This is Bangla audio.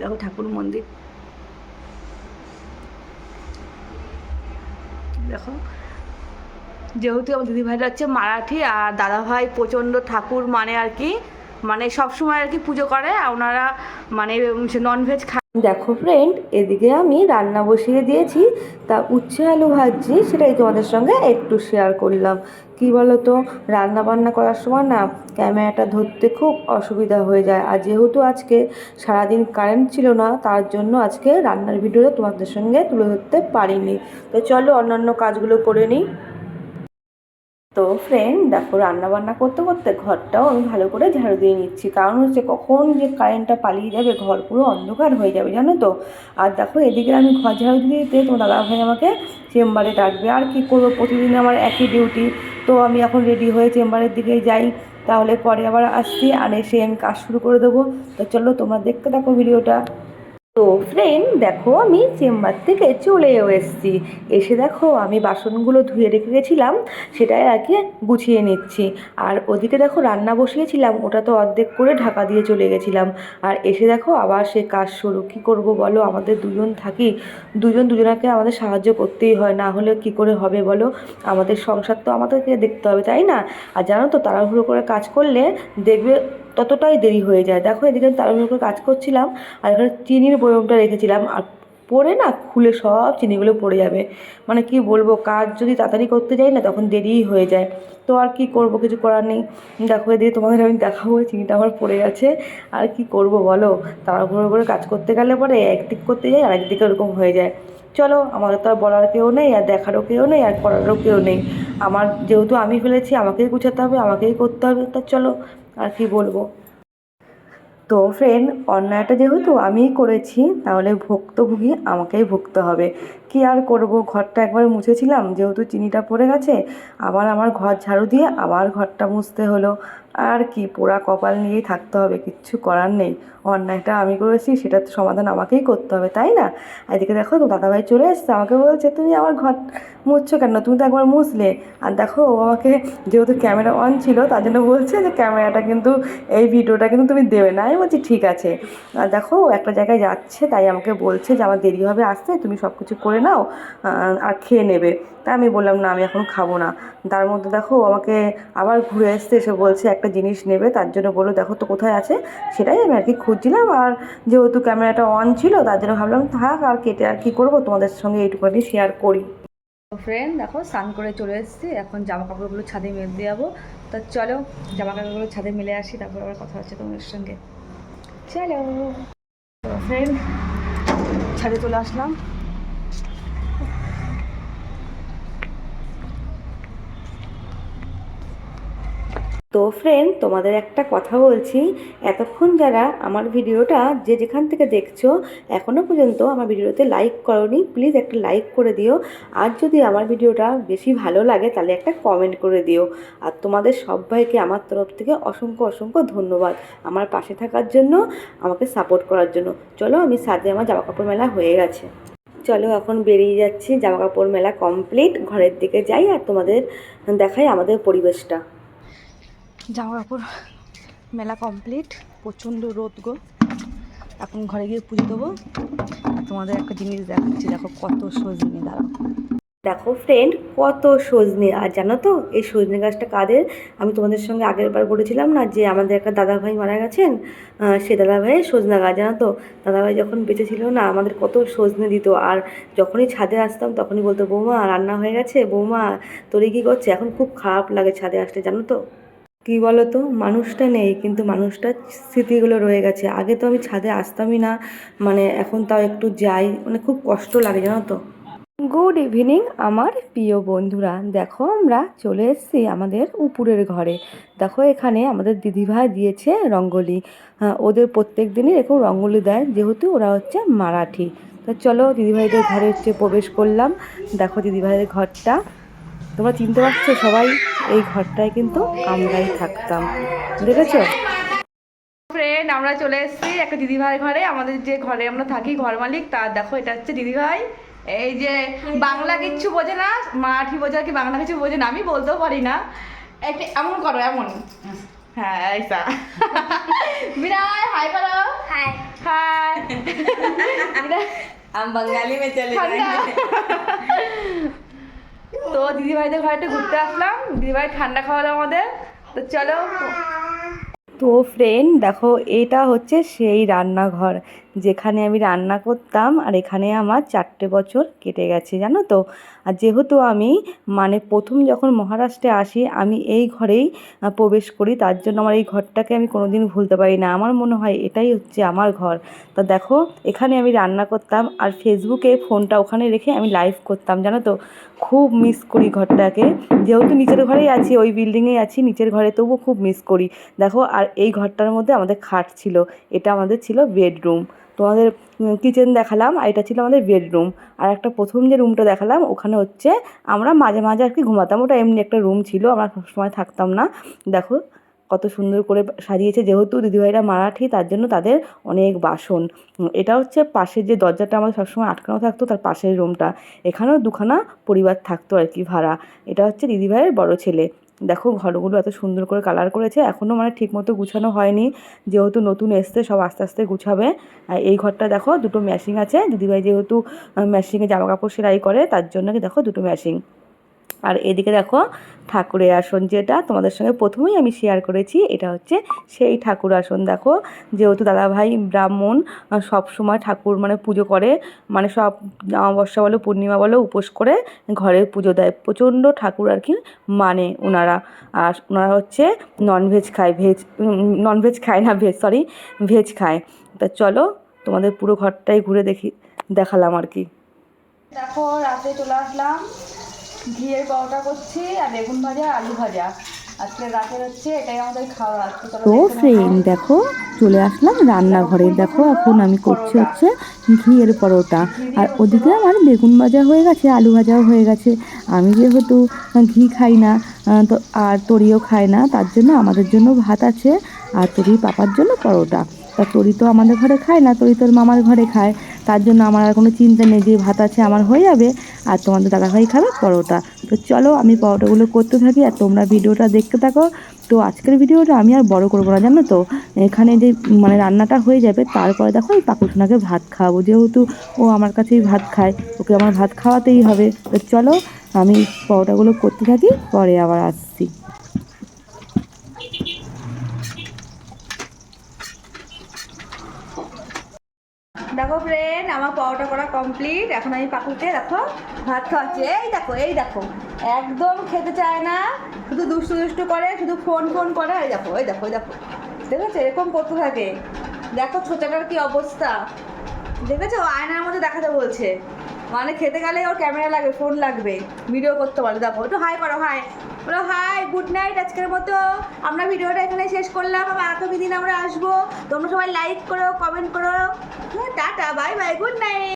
দেখো ঠাকুর মন্দির। দেখো, যেহেতু আমার দিদিভাইরা হচ্ছে মারাঠি আর দাদাভাই প্রচণ্ড ঠাকুর মানে আর কি মানে সবসময় আর কি পুজো করে আর ওনারা মানে ননভেজ খায় দেখো ফ্রেন্ড এদিকে আমি রান্না বসিয়ে দিয়েছি, তা উচ্ছে আলু ভাজছি, সেটাই তোমাদের সঙ্গে একটু শেয়ার করলাম। কি বলো তো রান্না বান্না করার সময় না ক্যামেরাটা ধরতে খুব অসুবিধা হয়ে যায়। আর যেহেতু আজকে সারাদিন কারেন্ট ছিল না, তার জন্য আজকে রান্নার ভিডিওটা তোমাদের সঙ্গে তুলে ধরতে পারিনি। তো চলো অন্যান্য কাজগুলো করে নিই। তো ফ্রেন্ড দেখো রান্না বান্না করতে করতে ঘরটাও আমি ভালো করে ঝাড়ু দিয়ে নিচ্ছি। কারণ হচ্ছে কখন যে কারেন্টটা পালিয়ে যাবে, ঘর পুরো অন্ধকার হয়ে যাবে, জানো তো? আর দেখো এদিকে আমি ঘর ঝাড়ু দিয়ে দিতে, তোমার দাদাভাই আমাকে চেম্বারে ডাকবে। আর কি করব? প্রতিদিন আমার একই ডিউটি তো আমি এখন রেডি হয়ে চেম্বারের দিকে যাই। তাহলে পরে আবার আসছি, আর এসে আমি কাজ শুরু করে দেবো। তো চলো তোমরা দেখতে থাকো ভিডিওটা তো ফ্রেন্ড দেখো আমি চেম্বার থেকে চলেও এসেছি। এসে দেখো আমি বাসনগুলো ধুয়ে রেখে গেছিলাম, সেটাই আর কি গুছিয়ে নিচ্ছি। আর ওদিকে দেখো রান্না বসিয়েছিলাম, ওটা তো অর্ধেক করে ঢাকা দিয়ে চলে গেছিলাম। আর এসে দেখো আবার সে কাজ শুরু, কী করব বলো? আমাদের দুজন থাকি, দুজন দুজনাকে আমাদের সাহায্য করতেই হয়, না হলে কি করে হবে বলো? আমাদের সংসার তো আমাদেরকে দেখতে হবে, তাই না? আর জানো তো তাড়াহুড়ো করে কাজ করলে দেখবে ততটাই দেরি হয়ে যায়। দেখো, এদিকে আমি তাড়াহুড়ো করে কাজ করছিলাম আর এখানে চিনির বয়মটা রেখেছিলাম আর পড়ে না খুলে সব চিনিগুলো পড়ে যাবে। মানে কি বলব, কাজ যদি তাড়াতাড়ি করতে যাই না তখন দেরিই হয়ে যায়। তো আর কি করব, কিছু করার নেই। দেখো, এদিকে তোমাদের আমি দেখাবো চিনিটা আমার পড়ে গেছে। আর কি করব বলো? তাড়াহুড়ো করে কাজ করতে গেলে পরে একদিক করতে যাই আর একদিকে ওরকম হয়ে যায়। চলো, আমাদের তো আর বলার কেউ নেই আর দেখারও কেউ নেই আর করারও কেউ নেই। আমার যেহেতু আমি ফেলেছি, আমাকেই গুছাতে হবে, আমাকেই করতে হবে। তা চলো আর কি বলব? তো ফ্রেন্ড অন্যায়টা যেহেতু আমিই করেছি, তাহলে ভুক্তভোগী আমাকেই ভুগতে হবে। কি আর করব? ঘরটা একবার মুছেছিলাম, যেহেতু চিনিটা পড়ে গেছে, আবার আমার ঘর ঝাড়ু দিয়ে আবার ঘরটা মুছতে হলো। আর কি, পোড়া কপাল নিয়েই থাকতে হবে, কিচ্ছু করার নেই। অন্যায়টা আমি করেছি, সেটার তো সমাধান আমাকেই করতে হবে, তাই না? এদিকে দেখো দাদাভাই চলে এসছে, আমাকে বলছে, তুমি আমার ঘর মুছছো কেন? তুমি তো একবার মুছলে। আর দেখো, ও আমাকে যেহেতু ক্যামেরা অন ছিল, তার জন্য বলছে যে, ক্যামেরাটা কিন্তু, এই ভিডিওটা কিন্তু তুমি দেবে না। আমি বলছি, ঠিক আছে। আর দেখো একটা জায়গায় যাচ্ছে, তাই আমাকে বলছে যে, আমার দেরি হবে আসতে, তুমি সব কিছু করে নাও আর খেয়ে নেবে। তাই আমি বললাম, না, আমি এখন খাব না। তার মধ্যে দেখো আমাকে আবার ঘুরে আসতে এসে বলছে, একটা জিনিস নেবে, তার জন্য বলল, দেখো তো কোথায় আছে? সেটাই আমি আর কি খুঁজছিলাম আর যেহেতু ক্যামেরাটা অন ছিল, তার জন্য ভাবলাম, থাক, আর কেটে, আর কি করব? তোমাদের সঙ্গে এইটুকুনি শেয়ার করি। ফ্রেন্ড দেখো, স্নান করে চলে এসেছি, এখন জামা কাপড়গুলো ছাদে মেলে যাব তা চলো জামা কাপড়গুলো ছাদে মেলে আসি, তারপর আবার কথা হচ্ছে তোমাদের সঙ্গে। চলো। ফ্রেন্ড ছাদে চলে আসলাম। তো ফ্রেন্ড তোমাদের একটা কথা বলছি। এতক্ষণ যারা আমার ভিডিওটা যে যেখান থেকে দেখছ এখনও পর্যন্ত আমার ভিডিওতে লাইক করনি প্লিজ একটা লাইক করে দিও। আর যদি আমার ভিডিওটা বেশি ভালো লাগে, তাহলে একটা কমেন্ট করে দিও। আর তোমাদের সবাইকে আমার তরফ থেকে অসংখ্য অসংখ্য ধন্যবাদ আমার পাশে থাকার জন্য, আমাকে সাপোর্ট করার জন্য। চলো, আমি সাথে আমার জামা কাপড় মেলা হয়ে গেছে। চলো, এখন বেরিয়ে যাচ্ছি জামা কাপড় মেলা কমপ্লিট ঘরের দিকে যাই আর তোমাদের দেখাই আমাদের পরিবেশটা। জামা কাপড় মেলা কমপ্লিট প্রচণ্ড রোদ গো। এখন ঘরে গিয়ে পুজো দেবো। তোমাদের একটা জিনিস দেখাচ্ছি, দেখো কত সজনে দাঁড়াও দেখো ফ্রেন্ড কত সজনে। আর জানো তো, এই সজনে গাছটা কাদের? আমি তোমাদের সঙ্গে আগের বার বলেছিলাম না যে আমাদের একটা দাদাভাই মারা গেছেন? সে দাদাভাইয়ের সজনা গাছ, জানো তো? দাদাভাই যখন বেঁচে ছিল না, আমাদের কত সজনে দিত। আর যখনই ছাদে আসতাম, তখনই বলতো, বৌমা, রান্না হয়ে গেছে? বৌমা, তোরে কী করছে? এখন খুব খারাপ লাগে ছাদে আসতে, জানো তো? কী বলো তো মানুষটা নেই কিন্তু মানুষটার স্মৃতিগুলো রয়ে গেছে। আগে তো আমি ছাদে আসতামই না মানে এখন তাও একটু যাই মানে খুব কষ্ট লাগে জানো তো। গুড ইভিনিং আমার প্রিয় বন্ধুরা। দেখো আমরা চলে এসেছি আমাদের উপরের ঘরে। দেখো এখানে আমাদের দিদিভাই দিয়েছে রঙ্গোলি। হ্যাঁ, ওদের প্রত্যেক দিনই এরকম রঙ্গোলি দেয় যেহেতু ওরা হচ্ছে মারাঠি। তো চলো দিদিভাইদের ঘরে হচ্ছে প্রবেশ করলাম। দেখো দিদিভাইদের ঘরটা। তোমরা চিনতে পারছো সবাই এই ঘরটায় কিন্তু আমরাই থাকতাম দেখেছো ফ্রেন্ড আমরা চলে এসেছি একটা দিদিভাই ঘরে আমাদের যে ঘরে আমরা থাকি ঘর মালিক তার দেখো এটা হচ্ছে দিদিভাই এই যে বাংলা কিচ্ছু বোঝে না মারাঠি বোঝে আর কি বাংলা কিছু বোঝে না আমি বলতেও পারি না একটা এমন করো এমন হ্যাঁ এইসা বিরায় হাই করো হাই হাই हम बंगाली में चले ঠান্ডা जाएंगे তো দিদিভাইদের ঘরে একটু ঘুরতে আসলাম। দিদিভাই ঠান্ডা খাওয়ালো আমাদের। তো চলো। তো ফ্রেন্ড দেখো, এটা হচ্ছে সেই রান্নাঘর। যেখানে আমি রান্না করতাম আর এখানে আমার চারটে বছর কেটে গেছে, জানো তো। আর যেহেতু আমি মানে প্রথম যখন মহারাষ্ট্রে আসি, আমি এই ঘরেই প্রবেশ করি। তার জন্য আমার এই ঘরটাকে আমি কোনোদিন ভুলতে পারি না। আমার মনে হয় এটাই হচ্ছে আমার ঘর। তা দেখো, এখানে আমি রান্না করতাম আর ফেসবুকে ফোনটা ওখানে রেখে আমি লাইভ করতাম, জানো তো। খুব মিস করি ঘরটাকে। যেহেতু নিচের ঘরেই আছি, ওই বিল্ডিংয়ে আছি নিচের ঘরে তবুও খুব মিস করি। দেখো, আর এই ঘরটার মধ্যে আমাদের খাট ছিল। এটা আমাদের ছিল বেডরুম তোমাদের কিচেন দেখালাম আর এটা ছিল আমাদের বেডরুম আর একটা প্রথম যে রুমটা দেখালাম, ওখানে হচ্ছে আমরা মাঝে মাঝে আর কি ঘুমাতাম। ওটা এমনি একটা রুম ছিল, আমরা সবসময় থাকতাম না। দেখো, কত সুন্দর করে সাজিয়েছে, যেহেতু দিদিভাইরা মারাঠি, তার জন্য তাদের অনেক বাসন। এটা হচ্ছে পাশের যে দরজাটা আমাদের সবসময় আটকানো থাকতো, তার পাশের রুমটা এখানেও দুখানা পরিবার থাকতো আর কি ভাড়া। এটা হচ্ছে দিদিভাইয়ের বড় ছেলে। দেখো ঘরগুলো এত সুন্দর করে কালার করেছে এখনও মানে ঠিকমতো গুছানো হয়নি। যেহেতু নতুন এসছে, সব আস্তে আস্তে গুছাবে। আর এই ঘরটা দেখো, দুটো ম্যাশিং আছে। দিদিভাই যেহেতু ম্যাশিংয়ে জামা কাপড় সেলাই করে, তার জন্য দেখো দুটো ম্যাশিং আর এদিকে দেখো ঠাকুরের আসন যেটা তোমাদের সঙ্গে প্রথমেই আমি শেয়ার করেছি, এটা হচ্ছে সেই ঠাকুর আসন। দেখো, যেহেতু দাদাভাই ব্রাহ্মণ সব সময় ঠাকুর মানে পুজো করে মানে সব অমাবস্যা বলো, পূর্ণিমা বলো, উপোস করে ঘরে পুজো দেয়। প্রচণ্ড ঠাকুর আর কি মানে ওনারা আর ওনারা হচ্ছে ননভেজ খায় ভেজ ননভেজ খায় না ভেজ সরি ভেজ খায়। তা চলো, তোমাদের পুরো ঘরটাই ঘুরে দেখি, দেখালাম আর কি। দেখো, রাতে চলে আসলাম। ঘিয়ের পরোটা করছি আর বেগুন ভাজা আলু ভাজা। আজকে রাতের হচ্ছে এটাই আমাদের খাওয়া। তো দেখে ফ্রেন্ড দেখো চলে আসলাম রান্নাঘরে। দেখো এখন আমি করছি হচ্ছে ঘিয়ের পরোটা। আর ওদিকে আমার বেগুন ভাজা হয়ে গেছে আলু ভাজাও হয়ে গেছে। আমি যেহেতু ঘি খাই না তো আর তরিও খায় না তার জন্য আমাদের জন্য ভাত আছে আর তরির পাপার জন্য পরোটা। তা তরি তো আমাদের ঘরে খায় না তরি তোর মামার ঘরে খায়। তার জন্য আমার আর কোনো চিন্তা নেই, যে ভাত আছে আমার হয়ে যাবে আর তোমাদের দাদাভাই খাবে পরোটা। তো চলো আমি পরোটাগুলো করতে থাকি আর তোমরা ভিডিওটা দেখতে থাকো। তো আজকের ভিডিওটা আমি আর বড় করব না, জানো তো? এখানে যে মানে রান্নাটা হয়ে যাবে, তারপরে দেখো আমি পাকুসোনাকে ভাত খাওয়াবো যেহেতু ও আমার কাছেই ভাত খায়, ওকে আমার ভাত খাওয়াতেই হবে। তো চলো আমি পরোটাগুলো করতে থাকি, পরে আবার আসছি। দেখো ফ্রেন্ড আমার পরোটা করা কমপ্লিট এখন আমি পাকুকে দেখো ভাত খাওয়াচ্ছি। এই দেখো এই দেখো। একদম খেতে চায় না। শুধু দুষ্টু দুষ্টু করে, শুধু ফোন ফোন করে। এই দেখো এই দেখো এই দেখো। দেখেছ? এরকম করতে থাকে। দেখো ছোটাটার কি অবস্থা। দেখেছ? আয়নার মধ্যে দেখাতে বলছে। মানে খেতে গেলে ওর ক্যামেরা লাগবে ফোন লাগবে। ভিডিও করতে পারে দেখো, একটু হাই করো হাই বলো হাই গুড নাইট আজকের মতো আমরা ভিডিওটা এখানে শেষ করলাম। আবার আগামী দিন আমরা আসব। তোমরা সবাই লাইক করো কমেন্ট করো। Tata bye bye good night